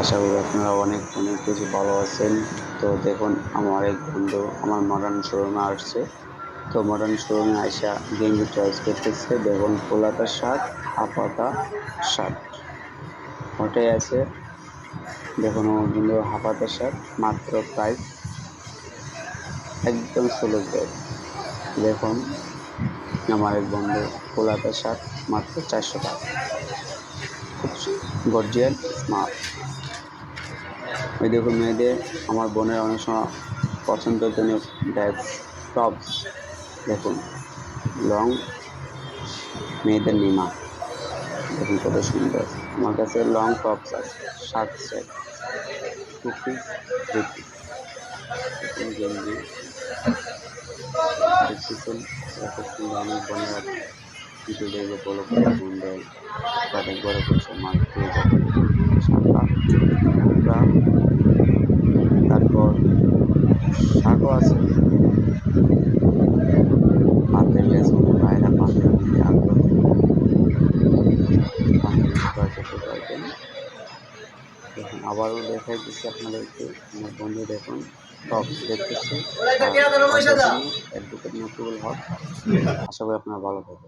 আশা করি আপনারা অনেক অনেক বেশি ভালো আছেন। তো দেখুন, আমার এক বন্ধু, আমার মডার্ন শোরুমে আসছে। তো মডার্ন শোরুমে আইসা গেঞ্জি চয়েস করতেছে। দেখুন, পোলাটা শার্ট হাফাতা শার্ট ওটাই আছে। দেখুন, আমার বন্ধু হাফাতা শার্ট মাত্র প্রাইস একদম ষোলো প্রাইস দেখুন, আমার এক বন্ধু পোলাটা শার্ট মাত্র চারশো টাকা। গর্জিয়ান স্মার্ট ওই দেখুন মেয়েদের, আমার বোনের অনেক সময় পছন্দের জন্য ব্যাগস টপস দেখুন লং মেয়েদের নিমা। দেখুন কত সুন্দর। আমার কাছে লং টপস আছে shirt set two piece three piece গেঞ্জি অনেক কিছু বলো দেয় তাদের বড় করছে মাছ পেয়ে শাকও আছে। আবারও দেখাই দিচ্ছি আপনাদেরকে। আমার বন্ধু দেখুন টপ দেখতেছে। অ্যাডভোকেট মকিবুল হক। আশা করি আপনারা ভালো থাকবেন।